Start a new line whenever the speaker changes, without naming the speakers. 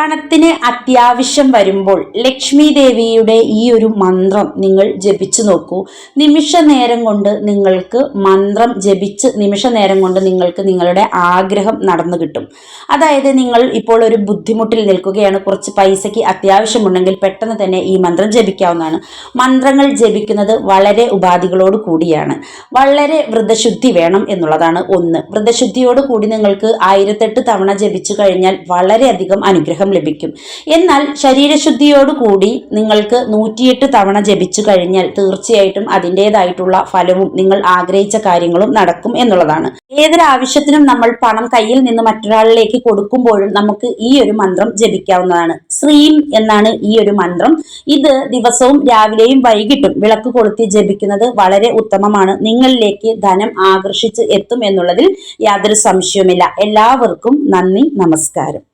പണത്തിന് അത്യാവശ്യം വരുമ്പോൾ ലക്ഷ്മി ദേവിയുടെ ഈ ഒരു മന്ത്രം നിങ്ങൾ ജപിച്ചു നോക്കൂ. നിമിഷ നേരം കൊണ്ട് നിങ്ങൾക്ക് മന്ത്രം ജപിച്ച് നിമിഷ നേരം കൊണ്ട് നിങ്ങൾക്ക് നിങ്ങളുടെ ആഗ്രഹം നടന്നു കിട്ടും. അതായത് നിങ്ങൾ ഇപ്പോൾ ഒരു ബുദ്ധിമുട്ടിൽ നിൽക്കുകയാണ് കുറച്ച് പൈസയ്ക്ക് അത്യാവശ്യമുണ്ടെങ്കിൽ പെട്ടെന്ന് തന്നെ ഈ മന്ത്രം ജപിക്കാവുന്നതാണ്. മന്ത്രങ്ങൾ ജപിക്കുന്നത് വളരെ ഉപാധികളോട് കൂടിയാണ്. വളരെ വ്രതശുദ്ധി വേണം എന്നുള്ളതാണ് ഒന്ന്. വ്രതശുദ്ധിയോട് കൂടി നിങ്ങൾക്ക് ആയിരത്തെട്ട് തവണ ജപിച്ചു കഴിഞ്ഞാൽ വളരെയധികം അനുഗ്രഹം ലഭിക്കും. എന്നാൽ ശരീരശുദ്ധിയോടുകൂടി നിങ്ങൾക്ക് നൂറ്റിയെട്ട് തവണ ജപിച്ചു കഴിഞ്ഞാൽ തീർച്ചയായിട്ടും അതിന്റെതായിട്ടുള്ള ഫലവും നിങ്ങൾ ആഗ്രഹിച്ച കാര്യങ്ങളും നടക്കും എന്നുള്ളതാണ്. ഏതൊരാവശ്യത്തിനും നമ്മൾ പണം കയ്യിൽ നിന്ന് മറ്റൊരാളിലേക്ക് കൊടുക്കുമ്പോഴും നമുക്ക് ഈ ഒരു മന്ത്രം ജപിക്കാവുന്നതാണ്. ശ്രീം എന്നാണ് ഈ ഒരു മന്ത്രം. ഇത് ദിവസവും രാവിലെയും വൈകിട്ടും വിളക്ക് കൊളുത്തി ജപിക്കുന്നത് വളരെ ഉത്തമമാണ്. നിങ്ങളിലേക്ക് ധനം ആകർഷിച്ച് എത്തും എന്നുള്ളതിൽ യാതൊരു സംശയവുമില്ല. എല്ലാവർക്കും നന്ദി നമസ്കാരം.